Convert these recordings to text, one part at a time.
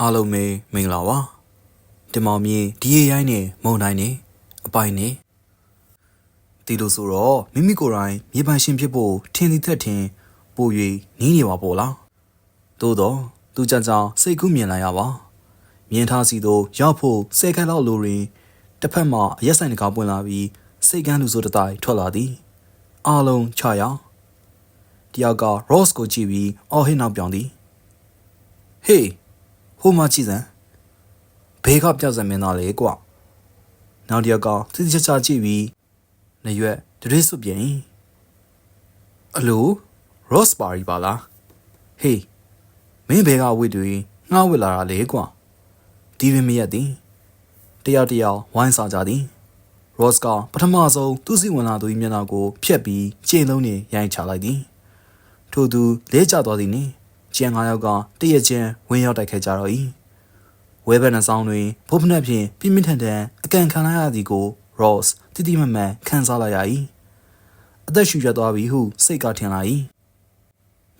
အားလုံးပဲမင်္ဂလာပါတင်မောင်မြေဒီရရိုင်းနဲ့မုံတိုင်းနဲ့အပိုင်နဲ့ဒီလိုဆိုတော့မိမိကိုယ်တိုင်မြေပိုင်ရှင်ဖြစ်ဖို့ထင်သည်သက်ထင်ပို၍နီးနေပါပေါ့လားသို့တော့သူကြကြစိတ်ကူးမြင်လိုက်ရပါမြင်ထားစီတို့ရောက်ဖို့ဆယ်ခန်းလောက်လိုရင်တစ်ဖက်မှာအရက်ဆိုင်တကာပွင့်လာပြီးစိတ်ကန်းလူဆိုတတိုင်းထွက်လာသည်အားလုံးချရတယောက်က Ross ကိုကြည့်ပြီးအော်ဟစ်နောက်ပြောင်သည်ဟေး ဟိုမှာကြည့်စမ်းဘေးကပြောက်စံမင်းသားလေကွနောက်တစ်ယောက်ကတိတိကျကျကြည့်ပြီးနရွက်တရေစွပြင်အလို Ross Barry ပါလားဟေးမင်းဘေးကဝစ်တွေငှားဝစ်လာတာလေကွဒီပင်မရက်သည်တယောက်တယောက်ဝိုင်းစားကြသည် Ross ကပထမဆုံးသူ့စီဝင်လာသူ၏မျက်နှာကိုဖျက်ပြီးခြေလုံးနဲ့ရိုက်ချလိုက်သည်ထို့သူလဲကျသွားသည်နှင့် ကျန်၅ယောက်ကတရက်ချင်းဝင်းရောက်တိုက်ခဲ့ကြတော့၏ဝဲဘက်နှဆောင်တွင်ဘုတ်ဖနက်ဖြင့်ပြင်းပြင်းထန်ထန်အကန်ခံလိုက်ရသည်ကို Ross တိတိမတ်မတ်ခံစားလိုက်ရ၏အသက်ရှူရသွားပြီဟုစိတ်ကထင်လာ၏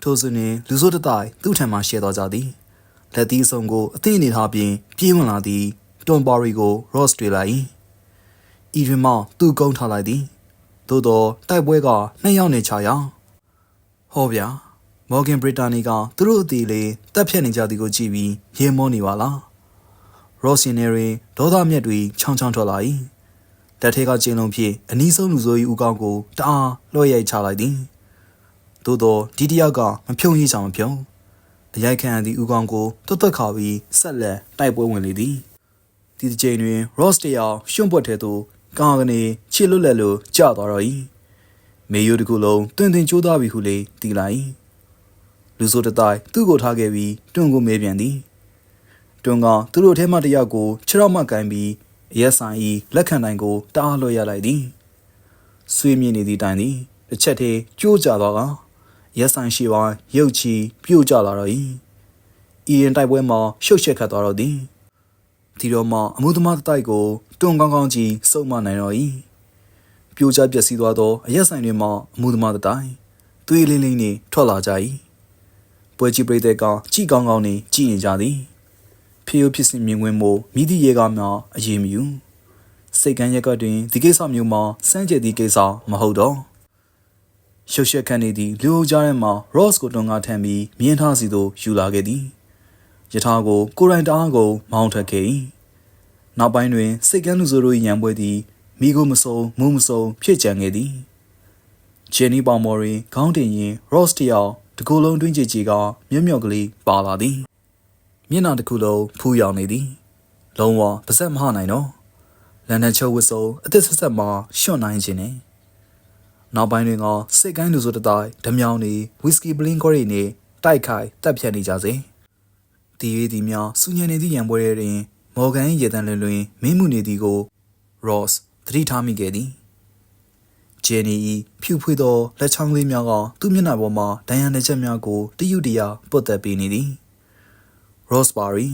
ထို့စဉ်တွင်လူစိုးတတိုင်းသူ့ထံမှရှဲသွားကြသည်လက်သီးစုံကိုအသင့်အနေထားဖြင့်ပြေးဝင်လာသည်တွန်ပါရီကို Ross တွေ့လိုက်၏ဤတွင်မှသူ့ကုန်းထားလိုက်သည်သို့သောတိုက်ပွဲကနှစ်ယောက်နေချရာဟောဗျာ မော်ဂန်ဘရစ်တာနီကသူတို့အသေးလေးတက်ဖြတ်နေကြသည်ကိုကြည့်ပြီးရေမောနေပါလားရော့စင်နေရီဒေါသမျက်တွေချောင်းချောင်းထွက်လာ၏လက်ထဲကကျင်းလုံးဖြင့်အနီးဆုံးလူဆိုး၏ဦးကောင်းကိုတအားလွှဲရိုက်ချလိုက်သည်သို့သောဒီတယောက်ကမဖြုံရေးချောင်မဖြုံအရိုက်ခံရသည့်ဦးကောင်းကိုတွတ်တွတ်ခါပြီးဆက်လက်တိုက်ပွဲဝင်လေသည်ဒီတစ်ချိန်တွင် Ross တယောက်ရှွန့်ပွက်ထဲသို့ကာကနေခြေလွတ်လက်လိုကျသွားတော့၏မေယိုတစ်ခုလုံးတွင်တွင်ကျိုးသွားပြီဟုလေတီလိုက်၏ လူဆိုးတတိုင်းသူ့ကိုထားခဲ့ပြီးတွန်းကိုမဲပြန်သည်တွန်းကသူတို့ထဲမှတစ်ယောက်ကိုခြေထောက်မှကန်ပြီးရက်ဆိုင်ဤလက်ခံတိုင်းကိုတားလွှတ်ရလိုက်သည်ဆွေးမြင်နေသည့်တိုင်သည်တစ်ချက်တည်းကြိုးကြသွားကရက်ဆိုင်ရှိပိုင်းရုတ်ချီပြို့ကျလာတော့၏ဤရင်တိုက်ပွဲမှာရှုပ်ရှက်ခတ်သွားတော့သည်ဒီတော့မှအမှုသမားတိုက်ကိုတွန်းကောင်းကောင်းကြီးစုံမနိုင်တော့၏ပြိုကျပျက်စီးသွားသောအရက်ဆိုင်တွေမှာအမှုသမားတိုက်သွေးလင်းလင်းနှင့်ထွက်လာကြ၏ ပွဲကြည့်ပရိသတ်ကကြည်ကောင်းကောင်းနှင့်ကြည်နေကြသည်ဖီယိုဖြစ်စဉ်မြင်ကွင်းမို့မိသည့်ရေကားများအရေးမယူစိတ်ကန်းရက်ကတွင်ဒီကိစ္စမျိုးမှာစမ်းကြဲသည့်ကိစ္စမဟုတ်တော့ရှုပ်ရှက်ခန့်နေသည့်လူအုပ်ကြားထဲမှာ Ross ကိုတွန်းကားထမ်းပြီးမြင်းထားစီသို့ယူလာခဲ့သည်ယထာကိုကိုရိုင်တားကိုမောင်းထွက်ခဲ့၏နောက်ပိုင်းတွင်စိတ်ကန်းလူဆိုတို့၏ရန်ပွဲသည်မိကိုမစုံမူးမစုံဖြစ်ကြံခဲ့သည်ဂျန်နီပေါမော်ရီခေါင်းတင်ရင် Ross တယောက် တကူလုံးတွင်းကြည်ကြည်ကမြွမြော့ကလေးပါလာသည်မျက်နှာတစ်ခုလုံးဖူးရောင်နေသည်လုံးဝပါဇက်မဟနိုင်တော့လန်ဒန်ချုပ်ဝစ်စုံအသက်ဆက်ဆက်မှရှွန့်နိုင်ခြင်းနဲ့နောက်ပိုင်းတွင်ကစိတ်ကိုင်းလူဆိုတတိုင်းဓမြောင်းနေဝီစကီဘလင်းကောရီနေတိုက်ခိုက်တပ်ဖြတ်နေကြစေဒီရီဒီများစူညံနေသည့်ရန်ပွဲတွင်မော်ဂန်၏ရေတံလွင်လွင်မင်းမှုနေသည်ကို Ross သတိထားမိခဲ့သည် ဂျယ်နီဖြူဖွေးသောလက်ချောင်းလေးများကသူ့မျက်နှာပေါ်မှဒဏ်ရာနယ်ချက်များကိုတယူတရာပုတ်သက်ပေးနေသည် Roseberry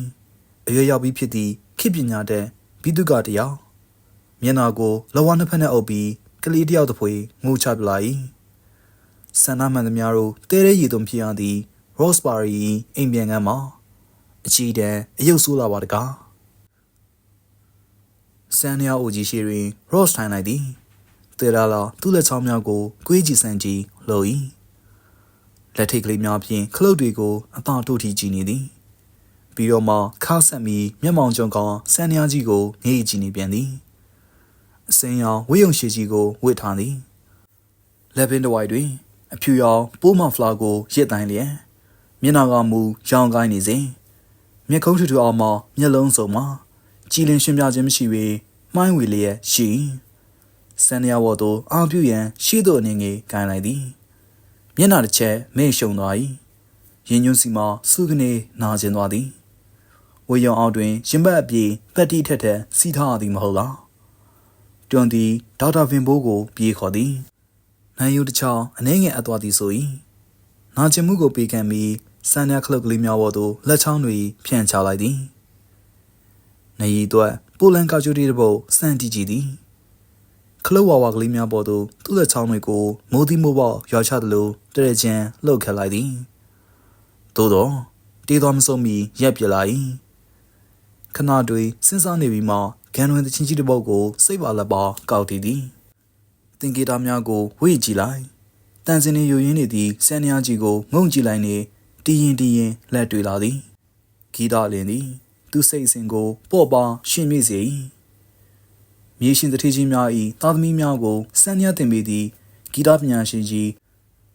အရွယ်ရောက်ပြီးဖြစ်သည့်ခေတ်ပညာတဲ့ဘိတုကတယောက်မျက်နှာကိုလဝါနှစ်ဖက်နဲ့အုပ်ပြီးကလေးတယောက်တစ်ဖွေငိုချပလိုက်ဆန္ဒမှန်သမျှတို့တဲရဲရည်သွန်ဖြစ်ရသည် Roseberry အိမ်ပြန်ကမ်းမှာအချီတန်းအယုတ်ဆိုးလာပါတကားဆန်နီယာအိုကြီးရှိတွင် Ross ထိုင်လိုက်သည် တေရာလာသူ့လက်ချောင်းများကိုကွေးကြည့်ဆန်းကြည့်လို့၏လက်ထိတ်ကလေးများဖြင့်ခလုတ်တွေကိုအသာတို့ထီကြည့်နေသည်ပြီးတော့မှခါဆက်ပြီးမျက်မှောင်ကျုံကောင်ဆန်နီယာကြီးကိုငေးကြည့်နေပြန်သည်အစင်းရောင်ဝေးယုံရှိကြီးကိုဝစ်ထားသည်လက်ပင်တဝိုက်တွင် အဖြူရောင်ပိုးမောင်ဖလာကိုရစ်တိုင်းလျက်မျက်နှာကမူရောင်ကိုင်းနေစဉ်မျက်ခုံးထူထူအောင်မှမျက်လုံးစုံမှကြည်လင်ရှင်ပြခြင်းမရှိပေမှိုင်းဝေလျက်ရှိ စန်နီယာဝတ်သို့အာပြုရန်ရှိသို့အနေငယ်ကိုင်းလိုက်သည်မျက်နှာတစ်ချက်မေ့ရှုံသွား၏ရင်ညွန့်စီမှစုကနေနာကျင်သွားသည်ဝေယုံအောက်တွင်ရင်ဘတ်အပြေပတ်တိထက်ထက်စီးထားသည်မဟုတ်လားတွန်သည်ဒေါက်တာဗင်ဘိုးကို ပြေးခေါ်သည်နိုင်ယူတစ်ချောင်းအနှဲငယ်အပ်သွားသည်ဆို၏နာကျင်မှုကိုပေးခံပြီးစန်နီယာခလုတ်ကလေးများပေါ်သို့လက်ချောင်းတွေဖြန့်ချလိုက်သည်နေရီတွက်ပိုလန်ကာကျူတီတပုတ်စန့်တီကြည့်သည် ခလုတ်ဝါဝါကလေးများပေါ်သို့သူ့လက်ချောင်းတွေကိုမိုးသီးမိုးပေါက်ရွာချသလိုတရချင်းလှုပ်ခတ်လိုက်သည်သို့တော့တေးတော်မဆုံးမီရက်ပြလာ၏ခဏတွေစဉ်းစားနေပြီးမှဂန်ဝင်တချင်းကြီးတစ်ပုတ်ကိုစိတ်ပါလက်ပါကောက်တည်သည်တင်ကေတာများကိုဝေ့ကြည့်လိုက်တန်စင်နေယူရင်းနေသည့်ဆန်ညာကြီးကိုငုံကြည့်လိုက်နေတီရင်တီရင်လက်တွေ့လာသည်ဂီတာလင်းသည် သူစိတ်အစဉ်ကိုပေါ့ပါရှင်မြင့်စေ၏ မြေရှင်တထေးကြီးများ၏သားသမီးများကိုစံညာတင်ပေးသည့်ဂီတပညာရှင်ကြီး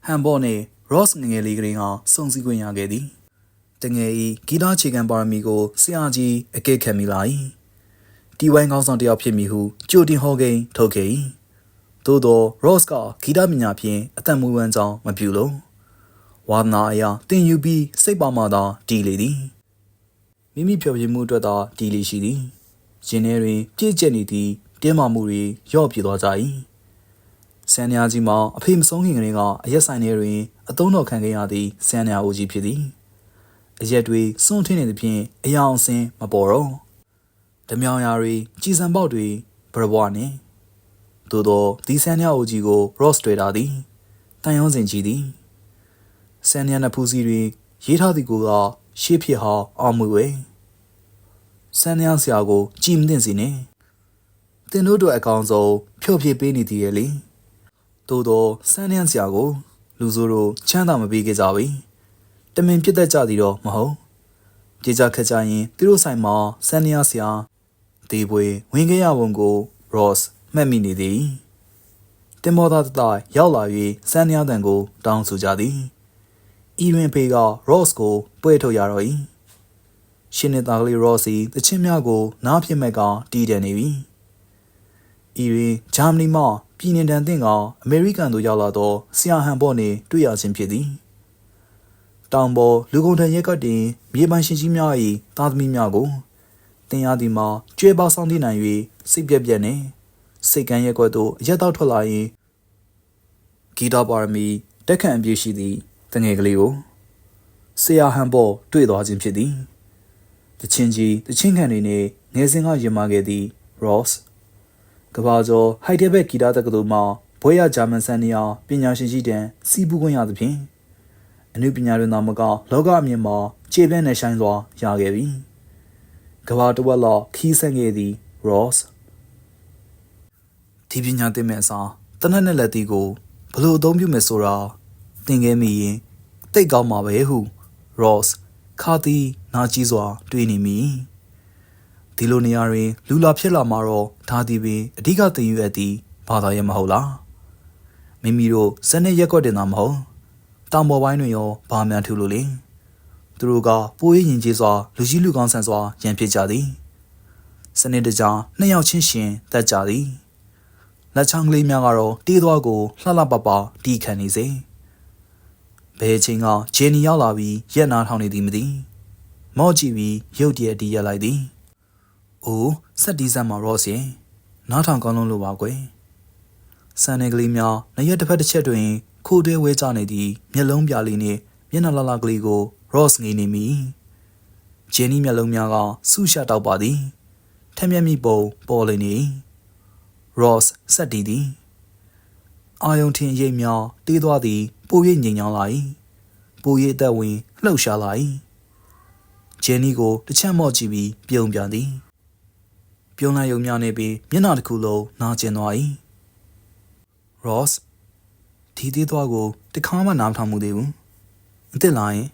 ဟန်ဘော့နှင့် Ross ငယ်ငယ်လေးကလေးဟာစုံစည်းခွင့်ရခဲ့သည်တငယ်ဤဂီတခြေခံပါရမီကိုဆရာကြီးအကဲခတ်မိလာ၏တီဝိုင်းကောင်းဆောင်တစ်ယောက်ဖြစ်မည်ဟုကြိုတင်ဟောကိန်းထုတ်ခဲ့၏သို့သော Ross ကဂီတပညာဖြင့်အသက်မွေးဝမ်းကြောင်းမပြုလို့ဝါသနာအရာတင်ယူပြီးစိတ်ပါမှသာတည်လေသည်မိမိဖြောပြမှုအတွက်သာတည်လေရှိသည်ရင်ထဲတွင် ပြည့်ကျက်နေသည့် တင်းမာမှုတွေရော့ပြေသွားကြ၏ဆန်ညာကြီးမှာအဖေမဆုံးခင်ကလေးကအရက်ဆိုင်ထဲတွင်အသုံးတော်ခံခဲ့ရသည့်ဆန်ညာအိုကြီးဖြစ်သည်အရက်တွေစွန့်ထင်းနေသဖြင့်အယောင်အစင်းမပေါ်တော့ဓမြောင်ရာတွေကြည်စံပေါက်တွေဘရဘွားနှင့်သို့သောဒီဆန်ညာအိုကြီးကို Ross တွေ့တာသည်တန်ရုံးစင်ကြီးသည်ဆန်ညာနဖူးစီတွင်ရေးထားသည်ကိုကရှေးဖြစ်ဟာအောင်မှုဝဲဆန်ညာဆရာကိုကြည်မသိစေနှ င့်တင်တို့တို့အကောင်ဆုံးဖြော့ပြပေးနေသည်ရဲ့လေသို့သောဆန်းနှန်းစရာကို လူဆိုးတို့ချမ်းသာမပေးခဲ့ကြပြီတမင်ပြစ်တတ်ကြသည်တော့မဟုတ်ပြေကြခက်ကြရင်သူတို့ဆိုင်မှာဆန်းနှန်းစရာဒေးပွေဝင်ခဲ့ရပုံကို Ross မှတ်မိနေသည်တင်မောသားတတရောက်လာ၍ဆန်းနှန်းတန်ကိုတောင်းဆိုကြသည်ဤတွင်ဖေက Ross ကိုပွဲထုတ်ရတော့၏ရှင်နေသားကလေး Ross ၏တချင်းများကိုနားဖြစ်မဲ့ကတီးတယ်နေပြီ ဤတွင်ဂျာမနီမှပြည်နယ်တန်တင်ကအမေရိကန်သို့ရောက်လာသောဆရာဟန်ဘော့နှင့်တွေ့ရခြင်းဖြစ်သည်တောင်ပေါ်လူကုန်ထန်ရဲကတင်မြေပိုင်ရှင်ကြီးများ၏သားသမီးများကိုတင်ရသည်မှာကျွဲပေါဆောင်တည်နိုင်၍စိတ်ပြက်ပြက်နှင့်စိတ်ကန်းရဲကွက်သို့ရက်တော့ထွက်လာရင်ဂီတာပါရမီတက်ခန့်အပြည့်ရှိသည့်တငယ်ကလေးကိုဆရာဟန်ဘော့တွေ့သွားခြင်းဖြစ်သည်တချင်းကြီးတချင်းခံတွေနှင့်ငယ်စဉ်ကရင်မာခဲ့သည့် Ross ကဘာကျော်ဟိုက်တယ်ဘက်ဂီတာတက္ကသိုလ်မှဘွဲရဂျာမန်ဆန်နီယာပညာရှင်ရှိတဲ့စီပူခွင့်ရသဖြင့်အနုပညာတွင်သာမကလောကအမြင်မှာခြေပြန့်နဲ့ဆိုင်စွာရခဲ့ပြီကဘာတဝက်လောက်ခီးဆန့်ခဲ့သည် Ross ဒီပညာသင်မဲ့အစားတနက်နဲ့လက်တီကိုဘလို့အသုံးပြုမယ်ဆိုတာသင်ခဲ့မိရင်တိတ်ကောင်းမှာပဲဟု Ross ခါတီနာကြီးစွာတွေးနေမိ ဒီလိုနေရာတွင်လူလာဖြစ်လာမှာတော့ဒါဒီပင်အဓိကသင်ယူရသည့်ဘာသာရေးမဟုတ်လားမိမိတို့စနစ်ရက်ကွက်တင်တာမဟုတ်တောင်ပေါ်ပိုင်းတွင်ရောဘာမှန်ထူလို့လေသူတို့ကပိုးရရင်ကြီးစွာလူကြီးလူကောင်းဆန်စွာရန်ဖြစ်ကြသည်စနစ်တကျနှစ်ယောက်ချင်းရှင်တက်ကြသည်လက်ချောင်းကလေးများကတော့တေးသွားကိုလှလှပပတီးခံနေစေဘယ်ချိန်ကဂျင်းနီရောက်လာပြီးရက်နာထောင်နေသည်မသိမော့ကြည့်ပြီးရုတ်တရက်တီးရလိုက်သည် အိုးစက်တီးစမ်းမှာရော့စင်နားထောင်ကောင်းလုံးလို့ပါကွယ်ဆန်နေကလေးများနရက်တစ်ဖက်တစ်ချက်တွင်ခိုးတွဲဝဲကြနေသည့်မျက်လုံးပြလေးနှင့်မျက်နှာလှလှကလေးကို Ross ငေးနေမိဂျင်းနီမျက်လုံးများကဆူရှာတောက်ပါသည်ထက်မြက်မိပုံပေါ်လေနေ Ross စက်တီးသည်အာယုံထင်ရိပ်များတေးသွားသည်ပို၍ငြိမ်ချောင်းလာ၏ပို၍အသက်ဝင်လှုပ်ရှားလာ၏ဂျန်နီကိုတစ်ချက်မော့ကြည့်ပြီးပြုံးပြန်သည် ပြုံးလိုက်ရုံများနေပြီးမျက်နှာတစ်ခုလုံးနာကျင်သွား၏ရော့စ်ဒီသေးသွားကိုတခါမှနားမထောင်မှုသေးဘူးအစ်စ်လာရင်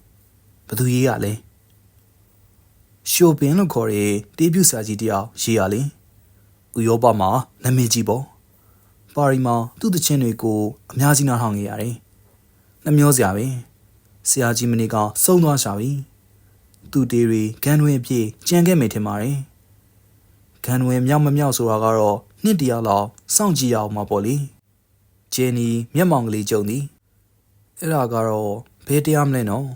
ဘသူရေးရလဲရှိုပင်လို့ခေါ်တဲ့တေးပြူဆရာကြီးတယောက်ရေးရလေဥရောပမှာနာမည်ကြီးပေါ့ပါရီမှာသူ့တချင်းတွေကိုအများကြီးနားထောင်နေရတယ်နှမျောစရာပဲဆရာကြီးမနေကစုံသွားရှာပြီသူတေးတွေဂန်တွင်အပြည့်ကြံခဲ့မိထင်ပါတယ် ဂန်ဝင်မြောက်မမြောက်ဆိုတာကတော့နှစ်တရာလောက်စောင့်ကြည့်ရအောင်မှာပေါ့လေဂျယ်နီမျက်မှောင်ကလေးကြုံသည်အဲ့ဒါကတော့ဘယ်တရားမလဲနော်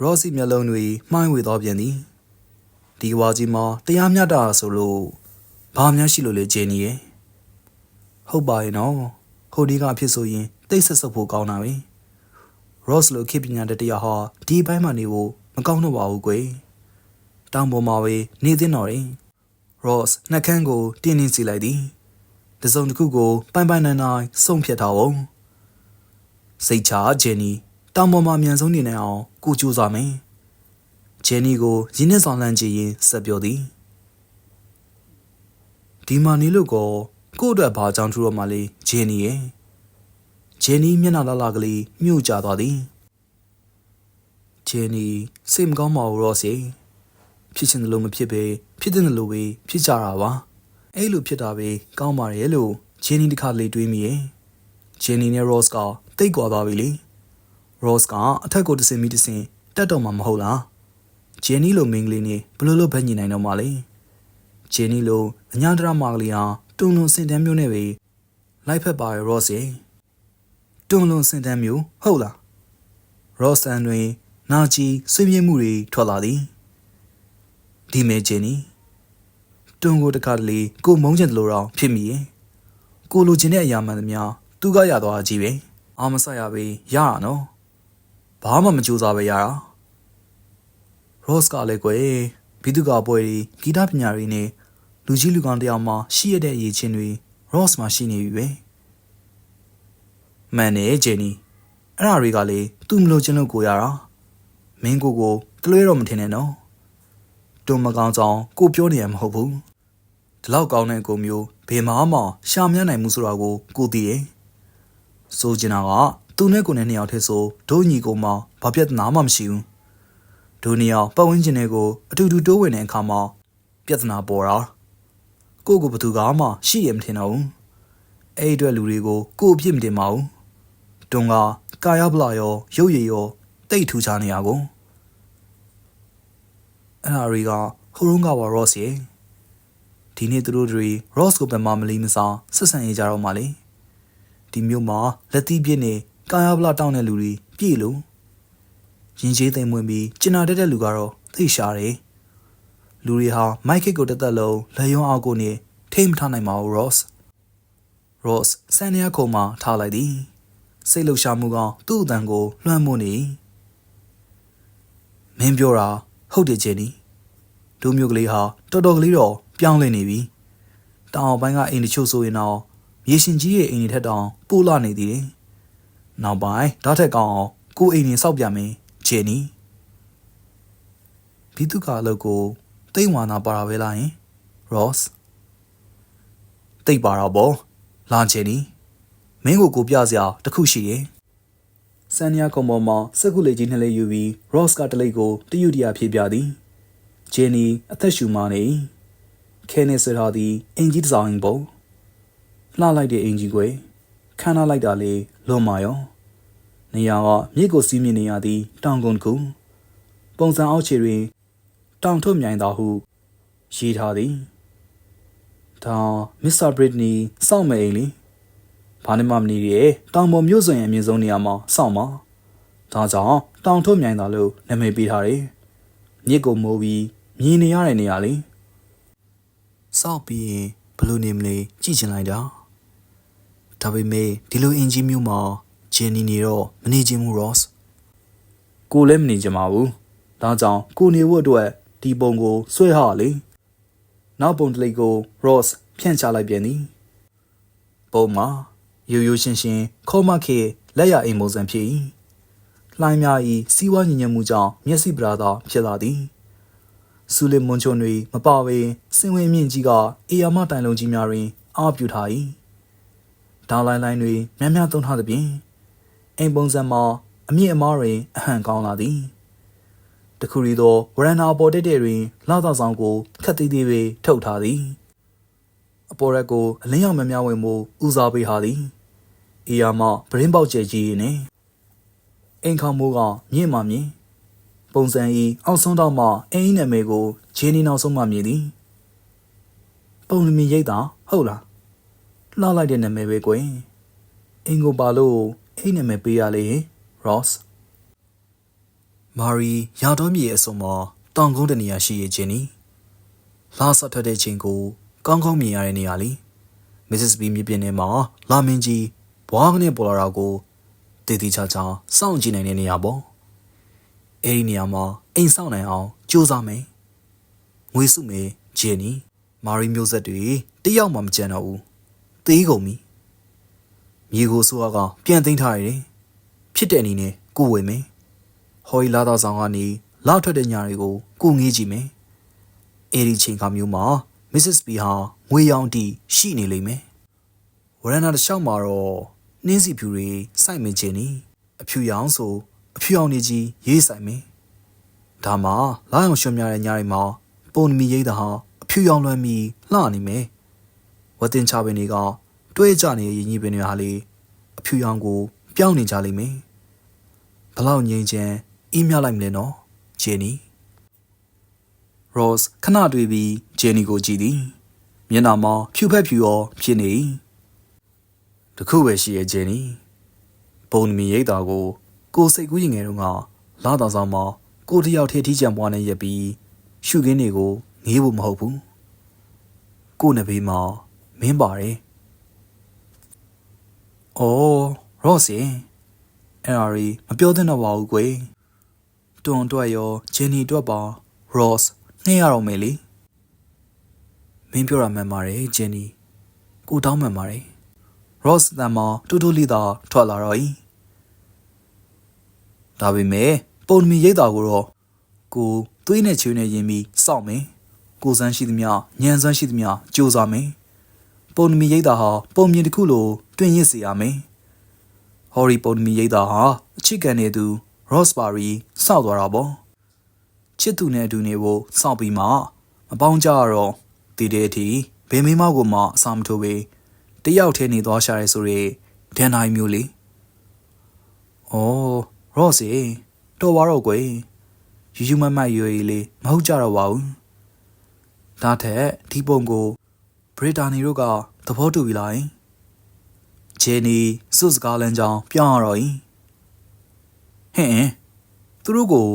ရော့စီမျက်လုံးတွေမှိုင်းဝေသွားပြန်သည်ဒီဝါကြီးမှာတရားမျှတာဆိုလို့ဘာများရှိလို့လဲဂျယ်နီရဲ့ဟုတ်ပါရဲ့နော်ဟိုဒီကအဖြစ်ဆိုရင်တိတ်ဆက်ဆုပ်ဖို့ကောင်းတာပဲရော့စ်လိုခေပညာတတရားဟာဒီဘိုင်းမှာနေဖို့မကောင်းတော့ပါဘူးကွယ်တောင်ပေါ်မှာပဲနေသင့်တော်တယ် Ross နှက်ခမ်းကိုတင်းနှင်းစီလိုက်သည်တစုံတစ်ခုကိုပိုင်ပိုင်နိုင်နိုင်ဆုံးဖြတ်ထားအောင်စိတ်ချဂျန်နီတောင်ပေါ်မှာအမြန်ဆုံးနေနိုင်အောင်ကိုကြိုးစားမယ်ဂျယ်နီကိုရင်းနှီးဆောင်လန့်ကြည့်ရင်းဆက်ပြောသည်ဒီမာနီလို့ကောကို့အတွက်ဘာကြောင့်ထူတော့မှလဲဂျယ်နီရဲ့ဂျယ်နီမျက်နှာလှလှကလေးမြုပ်ကျသွားသည်ဂျယ်နီစိတ်မကောင်းပါဘူးရော့စီဖြစ်ချင်တယ်လို့မဖြစ်ပဲ ဖြစ်တဲ့လို့ပဲဖြစ်ကြတာပါအဲ့လိုဖြစ်တာပဲကောင်းပါတယ်လို့ဂျယ်နီတစ်ခါလေတွေးမိရဲ့ဂျယ်နီနဲ့ရော့စ်ကတိတ်ကွာသွားပြီလေရော့စ်ကအထက်ကိုတစင်မီတစင်တက်တော့မှာမဟုတ်လားဂျယ်နီလိုမင်းကလေးနဲ့ဘယ်လိုလုပ်ဖက်ညင်နိုင်တော့မှလဲဂျယ်နီလိုအညာဒရမာကလေးဟာတုံလုံးစင်တန်းမျိုးနဲ့ပဲလိုက်ဖက်ပါရဲ့ရော့စ်ရဲ့တုံလုံးစင်တန်းမျိုးဟုတ်လားရော့စ်အန်တွင် နာချီဆွေးမြေ့မှုတွေထွက်လာသည်ဒီမဲဂျယ်နီ တုံကိုတခါတလေကိုမုန်းချင်တယ်လို့တော့ဖြစ်မိရဲ့ကိုလိုချင်တဲ့အရာမှန်သမျှသူကရသွားတာကြီးပဲအာမဆက်ရပဲရတာနော်ဘာမှမကြိုးစားပဲရတာရော့စ်ကလည်းကွယ်ဘီသူကပွဲတွေဂီတပညာတွေနဲ့လူကြီးလူကောင်တယောက်မှရှိရတဲ့အရေးချင်းတွေရော့စ်မှာရှိနေပြီပဲမှန်တယ်ဂျယ်နီအဲ့ဒါတွေကလေသူ့မလို့ချင်းလို့ကိုရတာမင်းကိုကိုကလွဲတော့မထင်နဲ့နော်တုံမကောင်းဆောင်ကိုပြောနေရမဟုတ်ဘူး ဒီလောက်ကောင်းတဲ့ကိုမျိုးဘယ်မှာမှရှာမရနိုင်မှုဆိုတာကိုကိုသိရဲ့ဆိုချင်တာကသူနဲ့ကိုနဲ့နှစ်ယောက်တည်းဆိုဒို့ညီကိုမှဘာပြဿနာမှမရှိဘူးဒို့နှစ်ယောက်ပတ်ဝန်းကျင်တွေကိုအတူတူတိုးဝင်တဲ့အခါမှာပြဿနာပေါ်တာကိုကိုဘသူကမှရှိရမထင်တော့ဘူးအဲ့ဒီအတွက်လူတွေကိုကိုအပြစ်မတင်ပါဘူးတွန်ကကာယဗလာရောရုပ်ရည်ရောတိတ်ထူချနေရကုန်အဲ့ဒါတွေကဟိုရုံးကပါ Ross ရဲ့ ဒီနေ့သူတို့တွေ Ross ကိုပဲမမလီမစားဆက်ဆံရေးကြတော့မှလေဒီမျိုးမှာလက်သီးပြစ်နေကာယဗလာတောင်းတဲ့လူတွေပြည့်လို့ရင်ကျေးသိမ်မွင်ပြီးကျင်နာတက်တဲ့လူကတော့သိရှာတယ်လူတွေဟာမိုက်ကစ်ကိုတက်တက်လုံးလက်ရုံအောက်ကိုနေထိမ့်မထားနိုင်ပါဘူး Ross Ross စန်နီယာခုံမှာထားလိုက်သည်စိတ်လှုပ်ရှားမှုကသူ့အတန်ကိုလွှမ်းမိုးနေမင်းပြောတာဟုတ်တယ်ဂျယ်နီဒိုမျိုးကလေးဟာတော်တော်ကလေးတော့ ပြောင်းလဲနေပြီတောင်အောင်ပိုင်းကအိမ်တချို့ဆိုရင်တော့မြေရှင်ကြီးရဲ့အိမ်တွေထက်တောင်ပိုလာနေသေးတယ်နောက်ပိုင်းဓာတ်ထက်ကောင်းအောင်ကိုအိမ်နေစောက်ပြမယ်ဂျယ်နီဘီတုကအလုပ်ကိုတိတ်ဝါနာပါတာပဲလားယင် Ross တိတ်ပါတော့ဗောလာဂျယ်နီမင်းကိုကိုပြစရာတခုရှိရင်ဆန်နီယာကွန်ပေါ်မှာစက်ကူလေးကြီးနှစ်လေးယူပြီး Ross ကတလိတ်ကိုတယူတရာဖြေပြသည်ဂျယ်နီအသက်ရှူမနေ ခဲနေစရာသည်အင်ကြီးတစ်စောင်းပုံလှလိုက်တဲ့အင်ကြီးကွယ်ခမ်းနားလိုက်တာလေလွန်မာရောနေရာကမြစ်ကိုစီးမြင်နေရသည် တောင်ကုန်ကူပုံစံအောက်ခြေတွင် တောင်ထုတ်မြိုင်သာဟုရေးထားသည်ဒါမစ္စတာဘရစ်နီစောင့်မယ်အိမ်လီဘာနဲ့မှမနေရဲ့တောင်ပေါ်မြို့စွန်ရဲ့အမြင့်ဆုံးနေရာမှာစောင့်ပါဒါကြောင့်တောင်ထုတ်မြိုင်သာလို့နာမည်ပေးထားတယ်မြစ်ကိုမိုးပြီးမြင်နေရတဲ့နေရာလေ စောင့်ပြီးရင်ဘယ်လိုနေမလဲကြည့်ချင်လိုက်တာဒါပေမဲ့ဒီလိုအင်ဂျင်မျိုးမှာဂျင်နီနေတော့မနေချင်ဘူး Ross ကိုလည်းမနေချင်ပါဘူးဒါကြောင့်ကိုနေဖို့အတွက်ဒီပုံကိုဆွဲဟာလေနောက်ပုံတလိပ်ကို Ross ဖြန့်ချလိုက်ပြန်သည်ပုံမှာရိုးရိုးရှင်းရှင်းခေါ်မခေလက်ရအိမ်ပုံစံဖြစ်၏လှိုင်းများ၏စီးပွားညီညွတ်မှုကြောင့်မျက်စိပရာသာဖြစ်လာသည် ဆူလီမွန်ချုံတွေမပါဘဲစင်ဝင်မြင့်ကြီးကအေယာမတိုင်လုံးကြီးများတွင်အားပြုထား၏ဒေါင်းလိုင်းလိုင်းတွေများများသုံးထားသဖြင့်အိမ်ပုံစံမှာအမြင့်အမားတွင်အဟံကောင်းလာသည်တခုရီသောဝရန်နာပေါ်တက်တဲ့တွင်လောက်တော့ဆောင်ကိုခက်သေးသေးပဲထုတ်ထားသည်အပေါ်ရက်ကိုအလင်းရောင်မများဝင်မှုဦးစားပေးဟာသည်အေယာမဗရင်းပေါက်ကျဲကြီးနဲ့အိမ်ခေါမိုးကမြင့်မှမြင့် ပုံစံဤအောက်ဆုံးတော့မှအင်းနာမည်ကိုဂျင်းနီနောက်ဆုံးမှမြည်သည်ပုံနမီရိတ်တာဟုတ်လားလှလိုက်တဲ့နာမည်ပဲကွယ်အင်ကိုပါလို့အိမ်နာမည်ပေးရလေ Ross မာရီရာတော်မြေအစုံမှာတောင်ကုန်းတနေရာရှိရဲ့ဂျင်းနီလာဆက်ထွက်တဲ့ချိန်ကိုကောင်းကောင်းမြင်ရတဲ့နေရာလी Mrs. B မြေပြင်ထဲမှာလာမင်းကြီးဘွားကနေပေါ်လာတာကိုတည်တည်ချာချာစောင့်ကြည့်နိုင်တဲ့နေရာပေါ့ အဲ့ဒီနေရာမှာအိမ်ဆောင်နိုင်အောင်ကြိုးစားမယ်ငွေစုမယ်ဂျယ်နီမာရီမျိုးဆက်တွေတယောက်မှမကြံတော့ဘူးသေးကုန်ပြီမြေကိုဆိုကပြန်သိမ်းထားရတယ်ဖြစ်တဲ့အနေနဲ့ကိုဝယ်မယ်ဟော်ရီလာတော့ဆောင်ကနေလောက်ထွက်တဲ့ညတွေကိုကိုငေးကြည့်မယ်အဲဒီချိန်ခါမျိုးမှာမစ္စစ်ဘီဟာငွေရောင်တီရှိနေလိမ့်မယ်ဝရဏတစ်လျှောက်မှာတော့နှင်းစီဖြူတွေစိုက်မခြင်းနီအဖြူရောင်ဆို အဖြူရောင်နေကြီးရေးဆိုင်မယ်ဒါမှလာအောင်ရွှံများတဲ့ညတွေမှာပုံနမီရိတ်တာဟာအဖြူရောင်လွှမ်းပြီးလှနေမယ်ဝတင်ချပင်တွေကတွဲကြနေတဲ့ရင်ကြီးပင်တွေဟာလေအဖြူရောင်ကို ပြောင်းနေကြလိမ့်မယ်ဘလောက်ငြိမ်ချမ်းအီးမြလိုက်မလဲနော်ဂျယ်နီ Rose ခဏတွေ့ပြီးဂျယ်နီကိုကြည့်သည်မျက်နှာမှာဖြူဖက်ဖြူရောဖြစ်နေတခုပဲရှိရဲ့ဂျယ်နီဘုံမီရိတ်တာကို ကိုစိတ်ကူးရင်ငယ်တုန်းကလာတော်ဆောင်မှာကိုတယောက်ထဲထီးချံပွားနေရက်ပြီးရှုခင်းတွေကိုငေးဖို့မဟုတ်ဘူးကိုနဘေးမှာမင်းပါတယ်။အော်ရော့စင်အဲ့ဒါရီမပြောသင့်တော့ပါဘူးကွယ်။တွန်အတွက်ရောဂျင်နီအတွက်ပါ Ross နှိမ့်ရတော့မယ်လေ။မင်းပြောတာမှန်ပါတယ်ဂျင်နီ။ကိုတောင်းမှန်ပါတယ်။ Ross တန်မတူတူလေးသာထွက်လာတော့ ਈ ။ ဒါပေမဲ့ပုံမီရိတ်တာကိုတော့ကိုသွေးနဲ့ချွေးနဲ့ယင်ပြီးစောင့်မယ်။ကိုစမ်းရှိသမျှညံစမ်းရှိသမျှကြိုးစားမယ်။ပုံမီရိတ်တာဟာပုံမြင်တစ်ခုလိုတွင်ရစ်စေရမယ်။ဟော်ရီပုံမီရိတ်တာဟာအချစ်ကန်နေသူ Rosberry စောက်သွားတာပေါ့။ချစ်သူနဲ့အတူနေဖို့စောင့်ပြီးမှမပေါင်းကြတော့တည်တဲ့အထိဘယ်မိမကိုမှအစာမထိုးပဲတယောက်တည်းနေသွားရှာရဲဆိုရဲဒန်နိုင်မျိုးလေ။အော် Ross ရေတော်ပါတော့ကွယ်။ယူယူမမတ်ရွေလေးမဟုတ်ကြတော့ပါဘူး။ဒါထက်ဒီပုံကိုဘရစ်တာနီတို့ကသဘောတူပြီလား။ဂျယ်နီစွတ်စကားလမ်းကြောင်းပြောင်းရတော့ ਈ ။ဟင်သူတို့ကို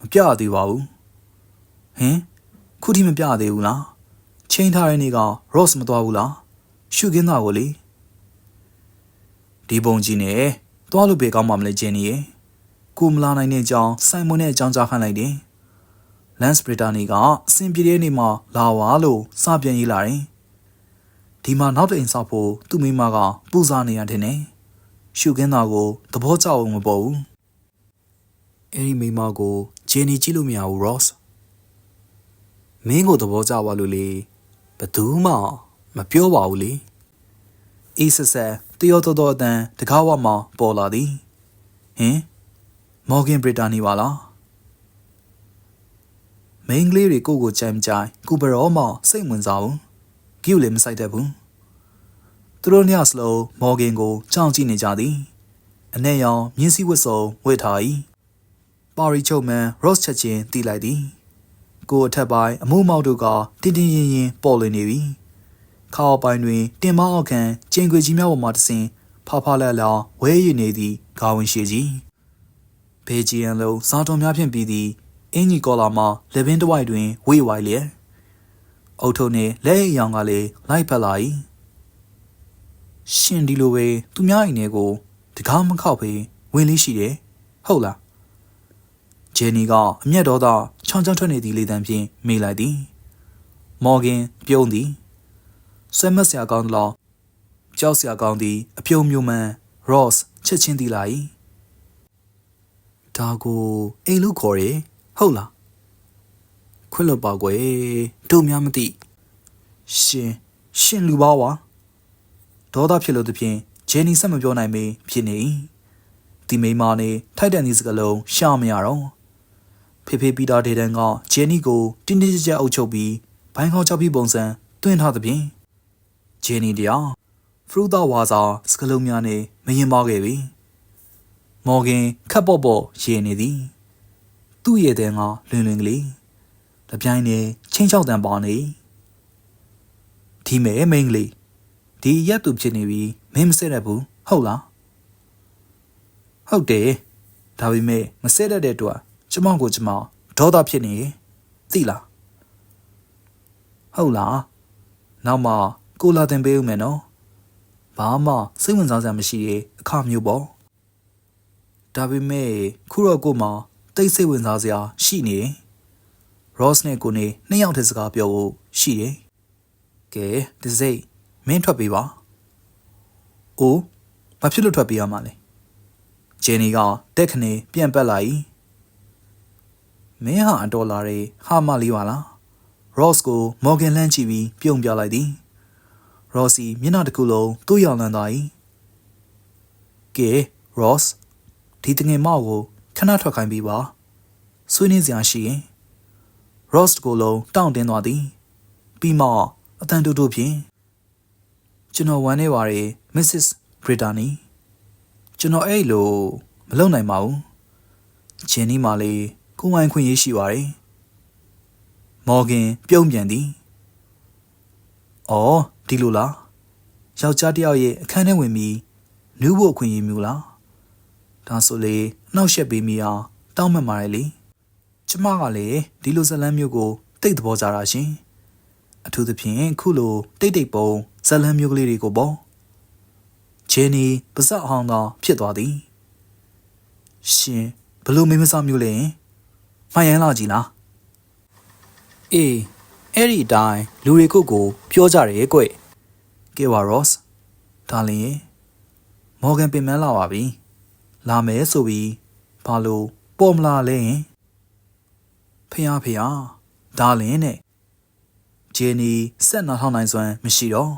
မပြသေးပါဘူး။ဟင်ခုထိမပြသေးဘူးလား။ချိန်ထားတဲ့နေ့က Ross မသွားဘူးလား။ရှုခင်းသားကိုလေ။ဒီပုံကြီးနဲ့သွားလို့ပဲကောင်းပါမလဲဂျယ်နီရဲ့။ ကိုမလာနိုင်တဲ့အကြောင်းစိုင်မွန်နဲ့အကြောင်းကြားခိုင်းလိုက်တယ်။ Lance Brittany ကအစင်ပြေတဲ့နေ့မှာလာဝါလို့စပြန်ရေးလာတယ်။ဒီမှာနောက်တစ်အိမ်ဆောက်ဖို့သူ့မိမကပူဇော်နေရတယ်နဲ့ရှုခင်းသားကိုသဘောကျအောင်မပေါ်ဘူး။အဲဒီမိမကိုဂျယ်နီကြည့်လို့မရဘူး Ross ။မင်းကိုသဘောကျပါလို့လေဘသူမှမပြောပါဘူးလေ။အေးဆက်ဆက်တယောတော်တော်အတန်တကားဝမှာပေါ်လာသည်။ဟင် မော်ဂန်ဘရစ်တာနီပါလားမိန်းကလေးတွေကိုကိုကြိုင်ကြိုင်ကိုဘရောမှစိတ်ဝင်စားဘူးဂီယူလည်းမဆိုင်တတ်ဘူးသူတို့ညစလုံးမော်ဂန်ကိုကြောင်ကြည့်နေကြသည်အ내ရောင်မြင်းစည်းဝတ်စုံဝတ်ထား၏ပါရီချုပ်မန်ရော့ချက်ချင်းတီးလိုက်သည်ကိုအထက်ပိုင်းအမှုမောက်တို့ကတင်းတင်းရင်ရင်ပေါ်လွင်နေပြီခါအောက်ပိုင်းတွင် တင်မအောက်ခံကျင်ခွေကြီးများပေါ်မှတဆင်ဖဖလာလာဝဲရည်နေသည့်ဂါဝင်ရှိကြီး ဘေဂျီယန်လုံးစားတော်များဖြင့်ပြီးသည့်အင်ကြီးကောလာမှာလက်ပင်တစ်ဝိုက်တွင်ဝေးဝိုင်းလျက်အုတ်ထုံနှင့်လက်အိမ်ရောင်ကလည်းလိုက်ဖက်လာ၏ရှင်ဒီလိုပဲသူများအိမ်ထဲကိုတကားမခောက်ဖေးဝင်လေးရှိတယ်ဟုတ်လားဂျယ်နီကအမျက်တော်သာချောင်းချောင်းထွက်နေသည့်လေတံဖြင့်မေးလိုက်သည်မော်ဂင်ပြုံးသည်ဆွဲမဆရာကောင်းသလားကြောက်ဆရာကောင်းသည်အပြုံးမျိုးမှန်ရော့စ်ချက်ချင်းသည်လာ၏ ဒါကိုအိမ်လူခေါ်ရဟုတ်လားခွင့်လွတ်ပါကွယ်တို့များမသိရှင်ရှင်လူပါဝါဒေါသဖြစ်လို့တဖြင့်ဂျယ်နီဆက်မပြောနိုင်မေးဖြစ်နေဒီမိန်းမနေထိုက်တန်သည့်စကလုံးရှာမရတော့ဖေဖေပီတာဒေတန်ကဂျယ်နီကိုတင်းတင်းကြပ်ကြပ်အုပ်ချုပ်ပြီးဘိုင်းခေါချောက်ပြီးပုံစံတွင်းထားသဖြင့်ဂျယ်နီတရားဖရူတာဝါစာစကလုံးများနဲ့မရင်ပါခဲ့ပြီ မော်ဂင်ခပ်ပေါ့ပေါ့ရေနေသည် သူ့ရဲ့တဲ့ငါလွင်လွင်ကလေးတပြိုင်နဲ့ချင်းချောက်တန်ပါနေဒီမဲမိန်ကလေးဒီရက်သူဖြစ်နေပြီမင်းမစက်ရဘူးဟုတ်လားဟုတ်တယ်ဒါပေမဲ့မစက်ရတဲ့အတွက်ကျမကိုကျမဒေါသဖြစ်နေသိလားဟုတ်လားနောက်မှကိုလာတင်ပေးဦးမယ်နော်ဘာမှစိတ်ဝင်စားစရာမရှိတဲ့အခါမျိုးပေါ့ ဒါပေမဲ့ခုတော့ကိုမှတိတ်စိတ်ဝင်စားစရာရှိနေတယ်။ Ross နဲ့ကိုနေနှစ်ယောက်တည်းစကားပြောဖို့ရှိတယ်။ကဲဒီစိတ်မင်းထွက်ပေးပါ။အိုးဘာဖြစ်လို့ထွက်ပေးရမှာလဲ။ဂျယ်နီကတက်ခနေပြန်ပတ်လာ၏မင်းဟာအတော်လာတဲ့ဟာမလေးပါလားရော့စ်ကိုမော်ဂန်လှမ်းကြည့်ပြီးပြုံးပြလိုက်သည်ရော့စီမျက်နှာတစ်ခုလုံးသူ့ရောင်လန်းသွား၏ကဲရော့စ် ဒီတငယ်မောက်ကိုခဏထွက်ခိုင်းပြီးပါဆွေးနွေးစရာရှိရင်ရော့စ်ကိုလုံးတောင့်တင်းသွားသည်ပြီးမှအတန်တူတူဖြင့်ကျွန်တော်ဝမ်းနေပါရယ်မစ္စစ်ဘရစ်တာနီကျွန်တော်အဲ့လိုမလုပ်နိုင်ပါဘူးဂျင်နီမာလေးကိုယ်ဝိုင်းခွင့်ရရှိပါတယ်မော်ဂန်ပြုံးပြန်သည်အော်ဒီလိုလားယောက်ျားတစ်ယောက်ရဲ့အခန်းထဲဝင်ပြီးနူးဖို့အခွင့်အရေးမျိုးလား ဒါဆိုလေနှောက်ယှက်ပေးမိအောင်တောင်းမှတ်ပါရလေကျမကလည်းဒီလိုဇတ်လန်းမျိုးကိုတိတ်သဘောကြတာရှင်အထူးသဖြင့်ခုလိုတိတ်တိတ်ပုံဇတ်လန်းမျိုးကလေးတွေကိုပေါ့ဂျင်းနီပါဇက်အဟောင်းသောဖြစ်သွားသည်ရှင်ဘလို့မေးမစားမျိုးလဲမှန်ရန်လာကြည်လားအေးအဲ့ဒီအတိုင်းလူတွေကိုကို ပြောကြတယ်ကွကဲပါရော့စ်ဒါလင်ရေမော်ဂန်ပင်မန်းလာပါပြီ လာမယ်ဆိုပြီးဘာလို့ပေါ်မလာလဲဟင်ဖះဖះဒါလင်နဲ့ဂျေနီဆက်နာထောင်းနိုင်စွမ်းမရှိတော့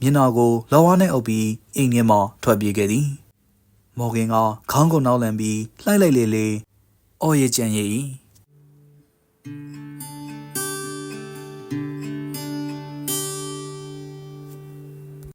မျက်နှာကိုလောဝါနဲ့အုပ်ပြီးအိမ်ထဲမှာထွက်ပြေးခဲ့သည်မော်ဂန်ကခေါင်းကိုနောက်လန်ပြီးလှိုက်လိုက်လေလေအော်ရကြံရည်